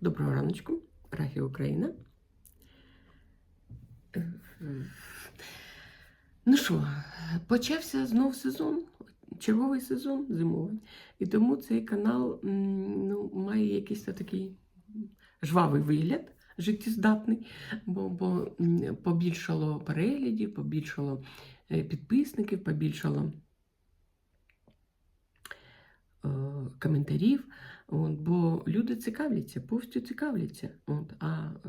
Доброго раночку, Рафі Україна. Ну що, почався знов сезон, черговий сезон зимовий. І тому цей канал ну, має якийсь такий жвавий вигляд, життєздатний, бо, бо побільшало переглядів, побільшало е, підписників, побільшало коментарів. От, бо люди цікавляться, повністю цікавляться. От, а е,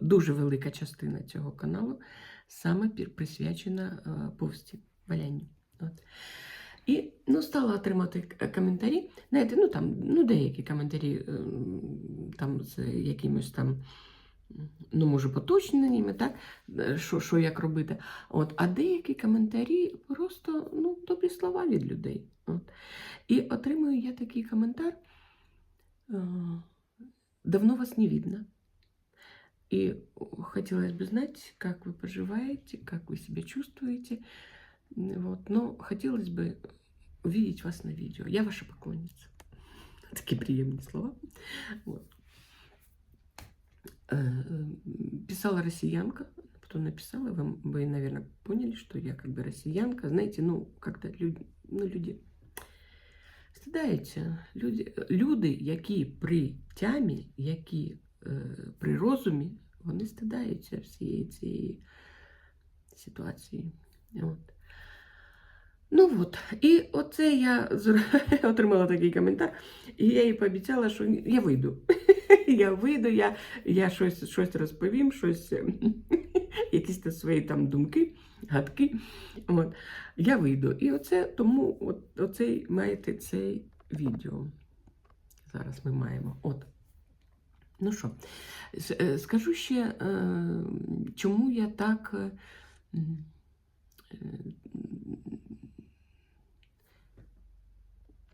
дуже велика частина цього каналу саме присвячена е, повсті, валянню. От. І ну, стала отримати коментарі. Знаєте, ну там ну, деякі коментарі е, там з якимось там Ну, може, поточненнями, так, е, що, що як робити. От, а деякі коментарі просто ну, добрі слова від людей. От. І отримую я такий коментар. е, Давно вас не видно. И хотелось бы знать, как вы поживаете, как вы себя чувствуете. Вот. Но хотелось бы увидеть вас на видео. Я ваша поклонница. Такие приемные слова. Вот. Э, э, Писала россиянка, потом написала, вы, вы, наверное, поняли, что я как бы россиянка. Знаете, ну, когда люди, ну, люди стидаються. Люди, люди, які при тямі, які е, при розумі, вони стидаються всієї цієї ситуації. От. Ну от, і оце я отримала такий коментар, і я їй пообіцяла, що я вийду. Я вийду, я, я щось, щось розповім, щось, якісь свої там думки, гадки. От. Я вийду. І оце тому от, оцей маєте цей відео. Зараз ми маємо. От. Ну що, е, скажу ще, е, чому я так.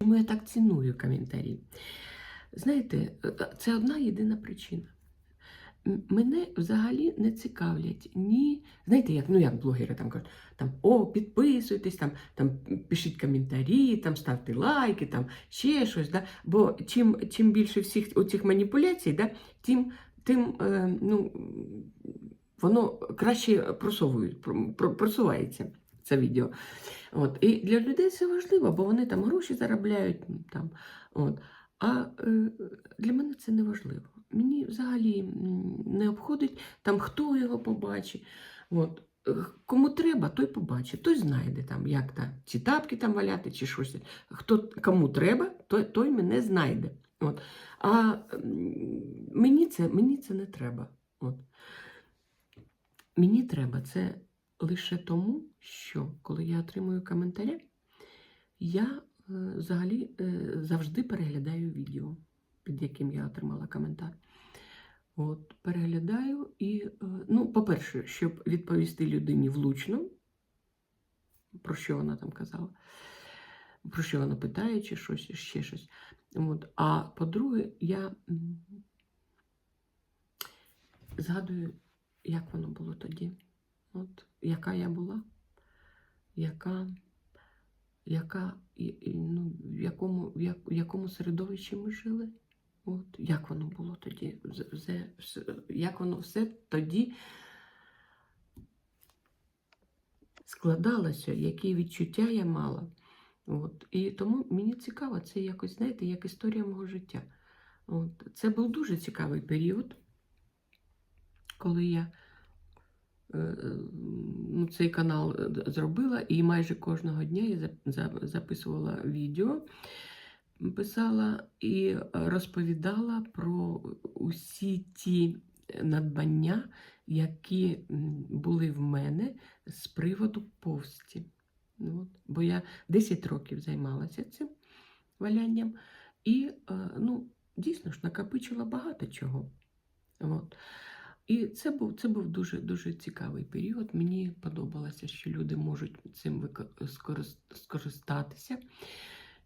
Е, е, Чому я так ціную коментарі? Знаєте, е, це одна єдина причина. Мене взагалі не цікавлять ні. Знаєте, як, ну як блогери там кажуть, там, о, підписуйтесь, там, там пишіть коментарі, там ставте лайки, там ще щось. Да? Бо чим, чим більше всіх оцих маніпуляцій, да, тим, тим е, ну, воно краще просовують, про- про- просувається це відео. От. І для людей це важливо, бо вони там гроші заробляють. Там, от. А е, для мене це не важливо. Мені взагалі не обходить там, хто його побачить. От. Е, Кому треба, той побачить, той знайде, там, як та, ці тапки там валяти, чи щось. Хто, кому треба, той, той мене знайде. От. А мені це, мені це не треба. От. Мені треба це лише тому, що коли я отримую коментарі, я е, взагалі е, завжди переглядаю відео, під яким я отримала коментар. От, переглядаю і, е, ну, по-перше, щоб відповісти людині влучно, про що вона там казала, про що вона питає, чи щось, ще щось. От. А по-друге, я згадую, як воно було тоді. От, яка я була, яка, яка, ну, в якому, в якому середовищі ми жили. От, як воно було тоді, все, як воно все тоді складалося, які відчуття я мала. От, і тому мені цікаво, це якось, знаєте, як історія мого життя. От, це був дуже цікавий період, коли я ну, цей канал е, зробила, і майже кожного дня я за- за- записувала відео, писала і е, розповідала про усі ті надбання, які були в мене з приводу повсті. Ну, От. Бо я 10 років займалася цим валянням, і е, ну, дійсно ж накопичила багато чого. От. І це був, це був дуже, дуже цікавий період. Мені подобалося, що люди можуть цим скористатися.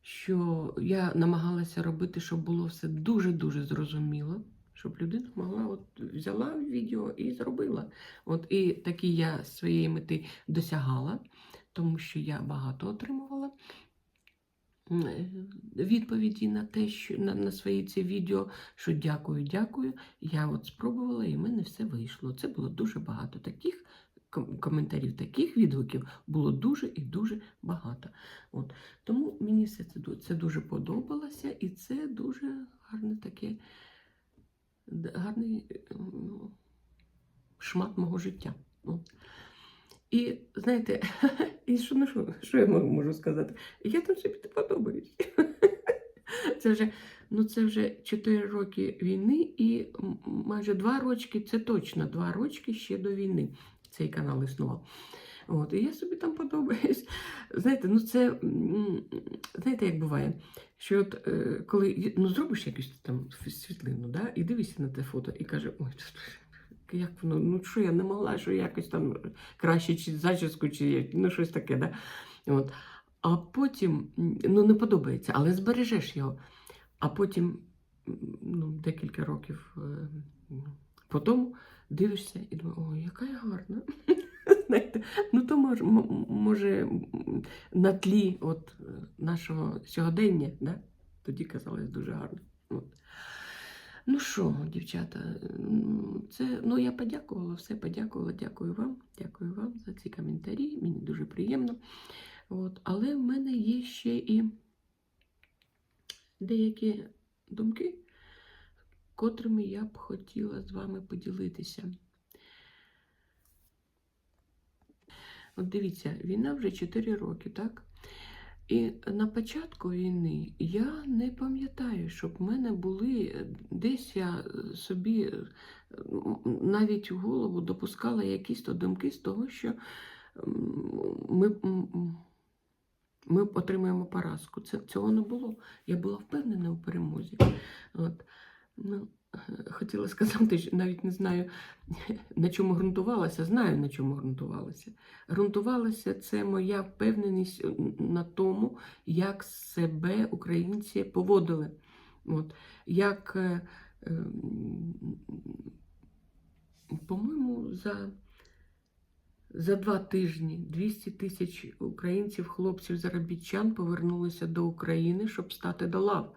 Що я намагалася робити, щоб було все дуже-дуже зрозуміло, щоб людина могла от взяла відео і зробила. От і такі я своєї мети досягала, тому що я багато отримувала відповіді на те, що на, на свої ці відео, що дякую, дякую. Я от спробувала, і в мене все вийшло. Це було дуже багато таких коментарів, таких відгуків було дуже і дуже багато. От. Тому мені все це, це дуже подобалося, і це дуже гарне таке, гарний шмат мого життя. І знаєте, і що, ну, що, що я можу- сказати? Я там собі не подобаюсь. Це вже, ну, це вже 4 роки війни і майже 2 рочки, це точно 2 рочки ще до війни цей канал існував. От, і я собі там подобаюсь. Знаєте, ну це, знаєте, як буває, що от е, коли ну, зробиш якусь там світлину, да, і дивишся на те фото і каже, ой, як воно, ну що я не могла, що якось там краще чи зачіску, чи ну щось таке, да? От. А потім ну, не подобається, але збережеш його. А потім ну, декілька років е, по тому дивишся і думаєш, ой, яка я гарна. Знаєте, ну то може, може на тлі от, нашого сьогодення, да? тоді казалось дуже гарно. От. Ну що, дівчата, це, ну я подякувала, все подякувала. Дякую вам. Дякую вам за ці коментарі. Мені дуже приємно. От. Але в мене є ще і деякі думки, котрими я б хотіла з вами поділитися. От дивіться, війна вже 4 роки, так? І на початку війни я не пам'ятаю, щоб в мене були е, десь я е, собі е, навіть у голову допускала якісь то думки з того, що ми, ми отримаємо поразку. Це, цього не було. Я була впевнена у перемозі. От. Ну, хотіла сказати, що навіть не знаю, на чому ґрунтувалася, знаю, на чому ґрунтувалася. Ґрунтувалася це моя впевненість на тому, як себе українці поводили. От. Як, е, по-моєму, за, за два тижні 200 тисяч українців, хлопців, заробітчан повернулися до України, щоб стати до лав.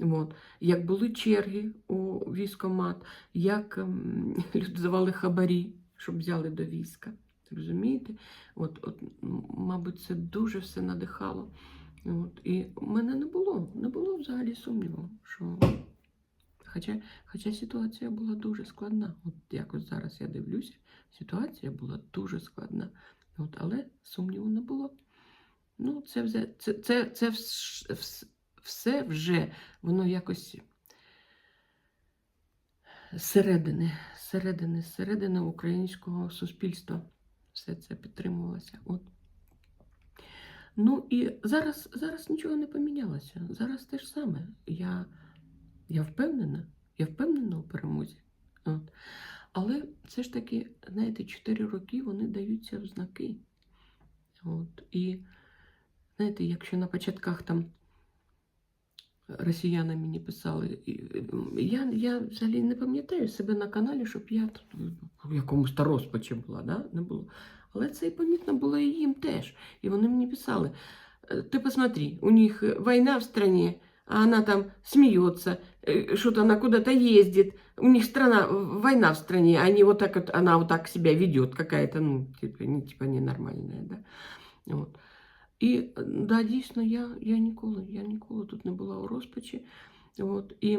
От. Як були черги у військомат, як ем, люди давали хабарі, щоб взяли до війська. Розумієте? От, от, мабуть, це дуже все надихало. От. І в мене не було, не було взагалі сумніву, що. Хоча, хоча ситуація була дуже складна. От якось зараз я дивлюся, ситуація була дуже складна. От, але сумніву не було. Ну, це, це, це, це вс- все вже воно якось зсередини, зсередини, зсередини українського суспільства все це підтримувалося. От. Ну і зараз, зараз нічого не помінялося. Зараз те ж саме. Я, я впевнена, я впевнена у перемозі. От. Але все ж таки, знаєте, 4 роки вони даються в знаки. От. І знаєте, якщо на початках там росіяни мені писали, і, м, я, я взагалі не пам'ятаю себе на каналі, щоб я тут в якомусь та розпачі була, да? не було. Але це і помітно було і їм теж. І вони мені писали: «Е, ти посмотри, у них війна в стране, а она там смеется, э, что-то она куда-то ездит. У них страна, война в стране, они вот так вот, она вот так себя ведет, какая-то, ну, типа, не, типа ненормальная, да. От. І да, дійсно, я, я ніколи, я ніколи тут не була у розпачі. От. І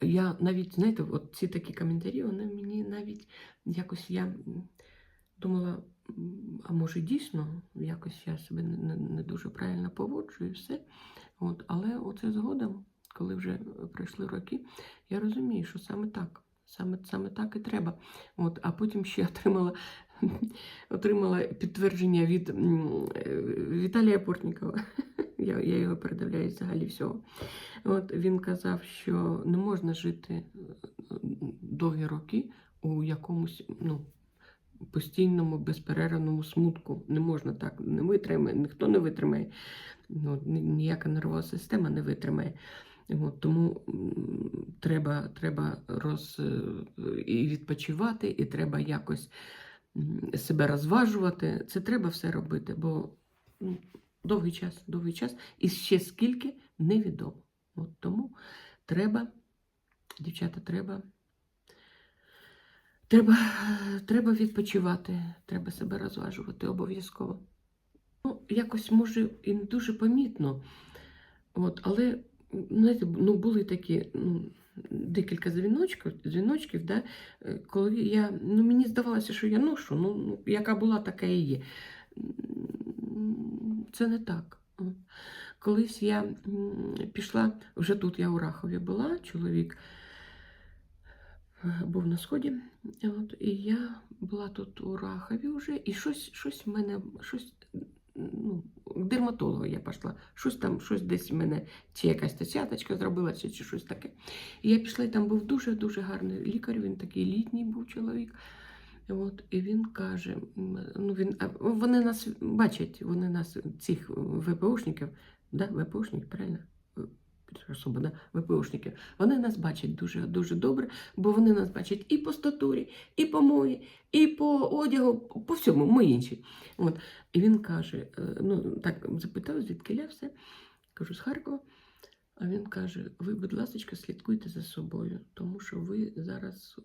я навіть, знаєте, от ці такі коментарі, вони мені навіть якось я думала, а може дійсно якось я себе не, не, не дуже правильно поводжу і все. От. Але оце згодом, коли вже пройшли роки, я розумію, що саме так. Саме, саме так і треба. От, а потім ще отримала, отримала підтвердження від е, Віталія Портнікова. Я, я його передивляюсь взагалі всього. От, він казав, що не можна жити е, довгі роки у якомусь ну, постійному, безперервному смутку. Не можна так, не витримає, ніхто не витримає. Ну, ніяка нервова система не витримає. От, тому треба, треба роз, е, і відпочивати, і треба якось себе розважувати. Це треба все робити, бо ну, Довгий час, довгий час. І ще скільки невідомо. От тому треба, дівчата, треба. Треба, треба відпочивати, треба себе розважувати обов'язково. Ну, якось може і не дуже помітно. От, але знаєте, ну, були такі ну, декілька дзвіночків, дзвіночків да, е, коли я, ну, мені здавалося, що я ношу, ну, ну, яка була, така і є. Це не так. Колись я пішла, вже тут я у Рахові була, чоловік е, був на сході, от, і я була тут у Рахові вже, і щось, щось в мене, щось, ну, к дерматологу я пішла, щось там, щось десь в мене, чи якась тесяточка зробилася, чи щось таке. І я пішла, і там був дуже-дуже гарний лікар, він такий літній був чоловік. От, і він каже: ну він, вони нас бачать, вони нас, цих ВПОшників, да, ВПОшник, правильно? Особа, да, ВПОшників, вони нас бачать дуже дуже добре, бо вони нас бачать і по статурі, і по мові, і по одягу, по всьому, ми інші. От. І він каже: е, ну так запитав, звідки я все. Кажу, з Харкова. А він каже: ви, будь ласка, слідкуйте за собою, тому що ви зараз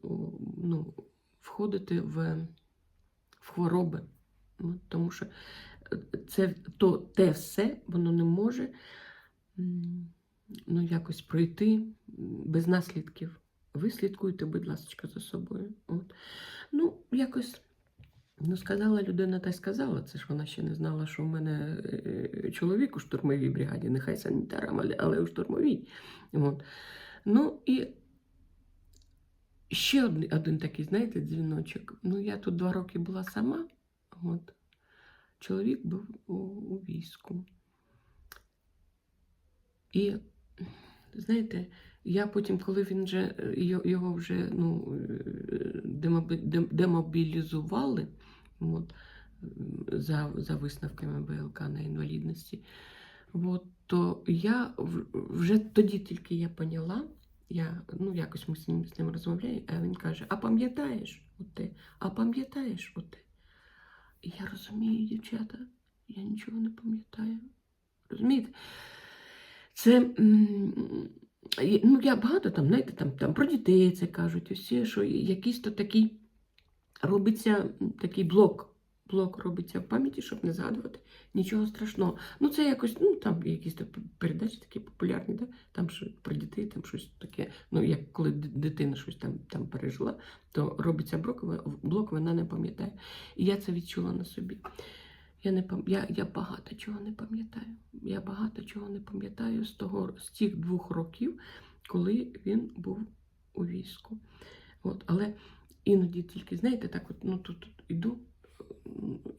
ну, входите в, в хвороби. Тому що е, це то, те все, воно не може ну, якось пройти без наслідків. Ви слідкуйте, будь ласка, за собою. От. Ну, якось. Ну, сказала людина, та й сказала. Це ж вона ще не знала, що в мене е, чоловік у штурмовій бригаді, нехай санітарам, але, у штурмовій. От. Ну і ще один, один такий, знаєте, дзвіночок. Ну, я тут два роки була сама. От. Чоловік був у, у війську. І, знаєте, я потім, коли він вже е, його вже ну, е, демобілізували от, за, за висновками ВЛК на інвалідності, от, то я вже тоді тільки я поняла, я, ну, якось ми з ним, з ним розмовляємо, а він каже: А пам'ятаєш оте? А пам'ятаєш оте? І я розумію, дівчата, я нічого не пам'ятаю. Розумієте? Це. Ну, я багато там, знаєте, там, там про дітей це кажуть, усі, що якийсь то такий робиться такий блок. Блок робиться в пам'яті, щоб не згадувати нічого страшного. Ну, це якось, ну там якісь то передачі такі популярні, да? там що про дітей, там щось таке. Ну, як коли дитина щось там, там пережила, то робиться блок, блок, вона не пам'ятає. І я це відчула на собі. Я, не пам... я, я багато чого не пам'ятаю. Я багато чого не пам'ятаю з того, з тих двох років, коли він був у війську. От, але іноді тільки, знаєте, так от, ну тут, тут іду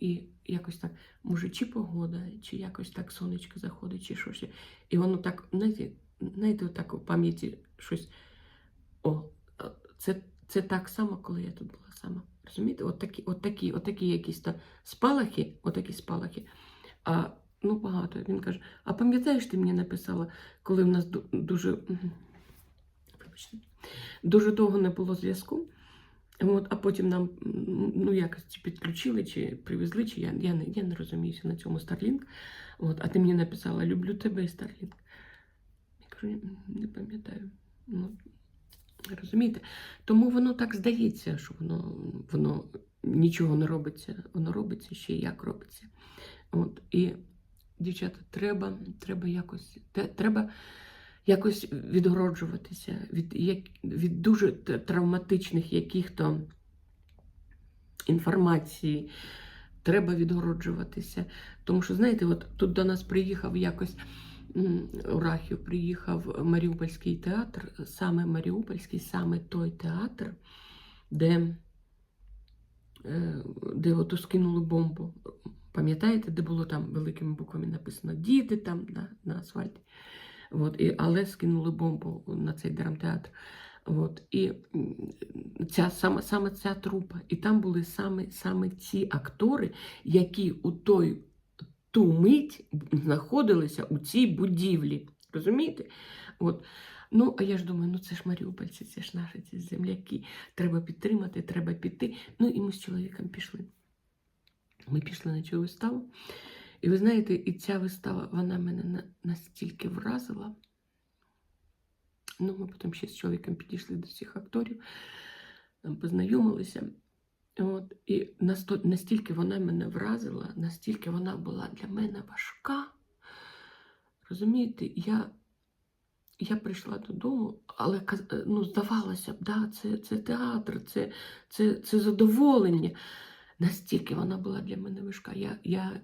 і якось так, може, чи погода, чи якось так сонечко заходить, чи щось. І воно так, знаєте, знаєте, отак у пам'яті щось. О, це, це так само, коли я тут була сама. Розумієте? От такі, от такі, от такі якісь та спалахи, отакі спалахи. А ну багато. Він каже: а пам'ятаєш, ти мені написала, коли в нас дуже, вибачте, дуже довго не було зв'язку. От, а потім нам ну, якось чи підключили, чи привезли, чи я, я, не, я не розуміюся на цьому Starlink. От, а ти мені написала, люблю тебе, Starlink. Я кажу, не пам'ятаю. Ну, розумієте? Тому воно так здається, що воно, воно нічого не робиться, воно робиться ще як робиться. От, і, дівчата, треба, треба якось, треба якось відгороджуватися від, як, від дуже травматичних яких-то інформацій. Треба відгороджуватися. Тому що, знаєте, от тут до нас приїхав якось м, у Рахів приїхав Маріупольський театр, саме Маріупольський, саме той театр, де, е, де от скинули бомбу. Пам'ятаєте, де було там великими буквами написано Діти там на, на асфальті. От, і, але скинули бомбу на цей драмтеатр. От, і ця, саме, саме ця трупа. І там були саме, саме ці актори, які у той ту мить знаходилися у цій будівлі. Розумієте? От. Ну, а я ж думаю, ну це ж маріупольці, це ж наші ці земляки. Треба підтримати, треба піти. Ну і ми з чоловіком пішли. Ми пішли на цю виставу. І ви знаєте, і ця вистава, вона мене настільки вразила. Ну, ми потім ще з чоловіком підійшли до цих акторів, там познайомилися. От, і настільки вона мене вразила, настільки вона була для мене важка. Розумієте, я, я прийшла додому, але е, ну, здавалося б, да, це, це театр, це, це, це задоволення. Настільки вона була для мене важка. Я, я,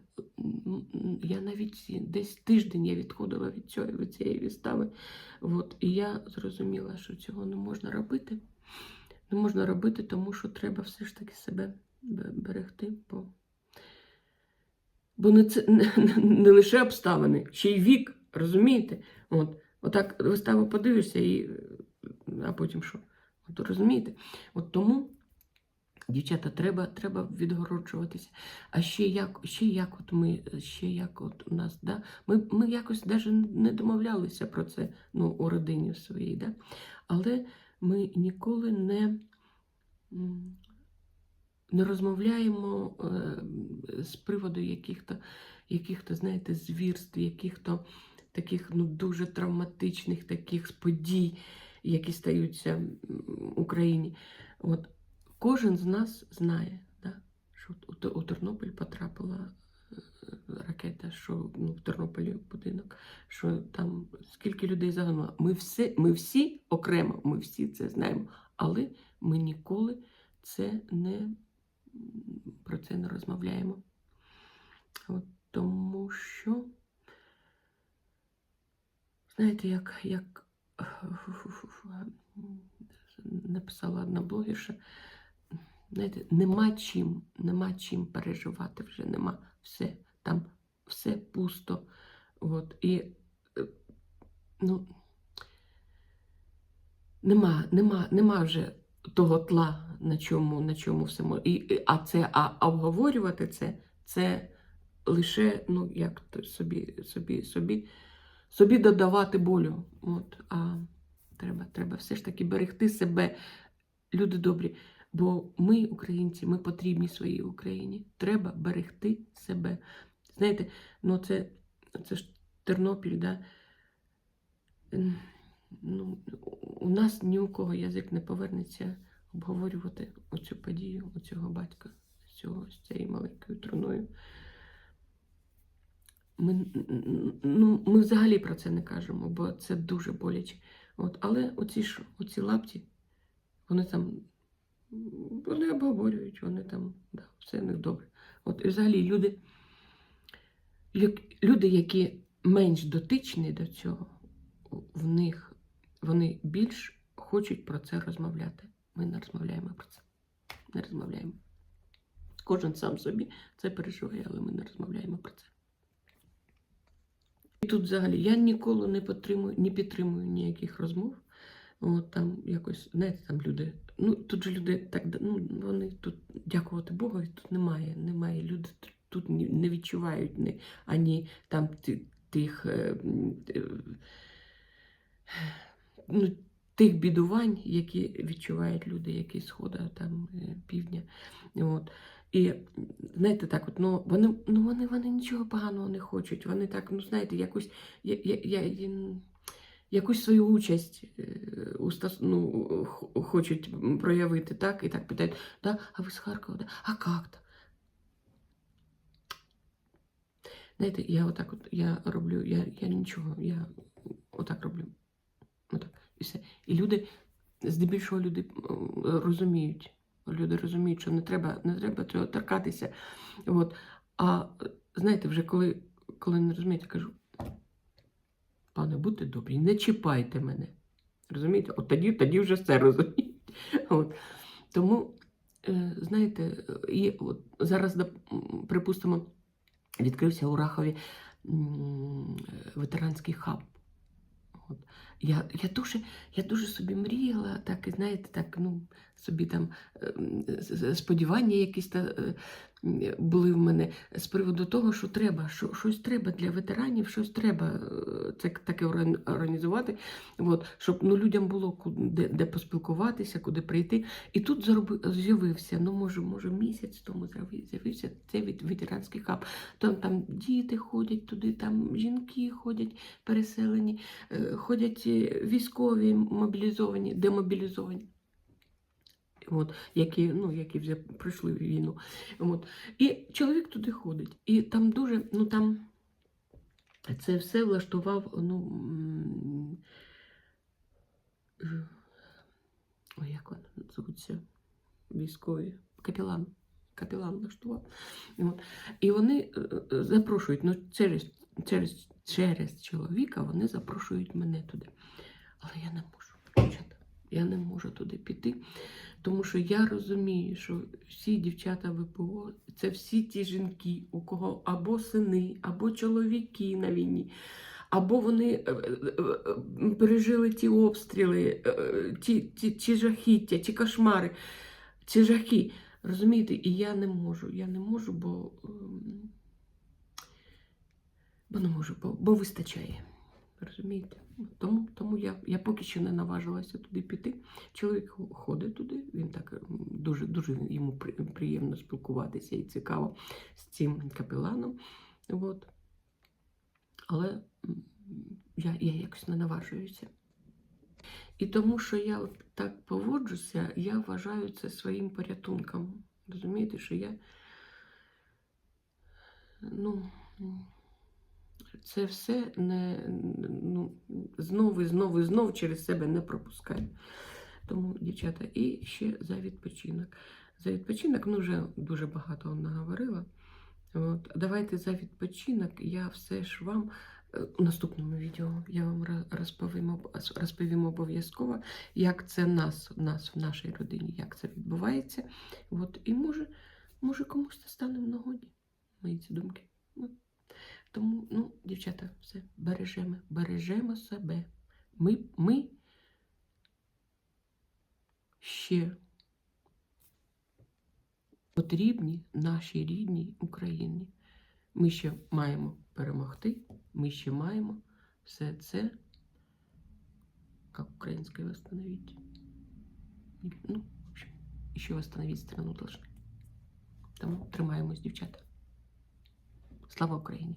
я навіть десь тиждень я відходила від цієї, від цієї вистави. От, і я зрозуміла, що цього не можна робити. Не можна робити, тому що треба все ж таки себе берегти. Бо, бо не, це, не, не лише обставини, ще й вік, розумієте? От, отак виставу подивишся, і, а потім що? От, розумієте? От тому, дівчата, треба, треба відгороджуватися. А ще як, ще як от ми, ще як от у нас, да? ми, ми якось навіть не домовлялися про це ну, у родині своїй, да? але ми ніколи не, не розмовляємо е, з приводу яких-то, яких-то, знаєте, звірств, яких-то таких ну, дуже травматичних таких подій, які стаються в Україні. От, кожен з нас знає, да, що у, Те- у Тернопіль потрапила ракета, що ну, в Тернополі будинок, що там скільки людей загинуло. Ми, все, ми всі окремо, ми всі це знаємо, але ми ніколи це не, про це не розмовляємо. От, тому що, знаєте, як, як написала одна блогерша, знаєте, нема чим, нема чим переживати вже, нема все. Там все пусто. От, і е, ну, нема, нема, нема вже того тла, на чому, на чому все. І, а це, а, а обговорювати це, це лише, ну, як собі, собі, собі, собі додавати болю. От, а треба, треба все ж таки берегти себе, люди добрі. Бо ми, українці, ми потрібні своїй Україні. Треба берегти себе. Знаєте, ну це, це ж Тернопіль, да? Ем, Ну, у нас ні у кого язик не повернеться обговорювати оцю подію, оцього батька цього, з цією маленькою труною. Ми, ну, ми взагалі про це не кажемо, бо це дуже боляче. От, але оці ж оці лапті, вони там вони обговорюють, вони там, да, все в них добре. От, і взагалі люди, люди, які менш дотичні до цього, в них вони більш хочуть про це розмовляти. Ми не розмовляємо про це. Не розмовляємо. Кожен сам собі це переживає, але ми не розмовляємо про це. І тут взагалі я ніколи не підтримую, не підтримую ніяких розмов. От там якось, знаєте, там люди. Ну, тут же люди так, ну, вони тут, дякувати Богу, тут немає. Немає. Люди тут- не відчувають ні, ані там тих, е, е, ну, тих бідувань, які відчувають люди, які схода там е, півдня. От. І знаєте, так, от, ну, вони, ну, вони, вони нічого поганого не хочуть. Вони так, ну знаєте, якусь, я, я, я, якусь свою участь у ну, хочуть проявити, так? І так питають, да? а ви з Харкова, да? а як то? Знаєте, я отак от я роблю, я, я нічого, я отак роблю. Отак, і все. І люди, здебільшого люди розуміють. Люди розуміють, що не треба, не треба цього торкатися. От. А знаєте, вже коли, коли не розумієте, кажу, пане, будьте добрі, не чіпайте мене. Розумієте? От тоді, тоді вже все розуміють. От. Тому, е, знаєте, і от зараз, припустимо, відкрився у Рахові ветеранський хаб. От. Я, я, дуже, я дуже собі мріяла, так, і знаєте, так, ну, собі там е, м, з- з- сподівання якісь та, е, були в мене з приводу того, що треба, що, щось треба для ветеранів, щось треба е, це таке організувати, от, щоб ну, людям було ку- де, поспілкуватися, куди прийти. І тут з'явився, ну може, може, місяць тому з'яви- з'явився цей вет- ветеранський хаб. Там, там діти ходять туди, там жінки ходять переселені, е, ходять е, військові мобілізовані, демобілізовані. От, які, ну, які вже пройшли війну. От. І чоловік туди ходить. І там дуже, ну там це все влаштував, ну. Ой, як вони називаються? Військові. Капелан. Капелан влаштував. От. І вони е, е, запрошують, ну, через, через, через чоловіка вони запрошують мене туди. Але я не можу. Я не можу туди піти, тому що я розумію, що всі дівчата ВПО це всі ті жінки, у кого або сини, або чоловіки на війні, або вони е, е, е, пережили ті обстріли, ті, ті, ті жахіття, ті кошмари, ці жахи. Розумієте, і я не можу. Я не можу, бо, ем, бо не можу, бо, бо вистачає. Розумієте? Тому, тому я, я поки що не наважилася туди піти. Чоловік ходить туди, він так дуже, дуже йому приємно спілкуватися і цікаво з цим капеланом. От. Але я, я якось не наважуюся. І тому, що я так поводжуся, я вважаю це своїм порятунком. Розумієте, що я ну, це все не ну, знову і знову і знову через себе не пропускаю. Тому, дівчата, і ще за відпочинок. За відпочинок, ну вже дуже багато наговорила. От, давайте за відпочинок я все ж вам е, у наступному відео я вам розповім, розповім обов'язково, як це нас, нас в нашій родині, як це відбувається. От, і може, може комусь це стане в нагоді, мої ці думки. Тому, ну, дівчата, все, бережемо, бережемо себе. Ми, ми ще потрібні нашій рідній Україні. Ми ще маємо перемогти, ми ще маємо все це, як українське восстановить. Ну, в общем, ще восстановить страну должны. Тому тримаємось, дівчата. Слава Україні!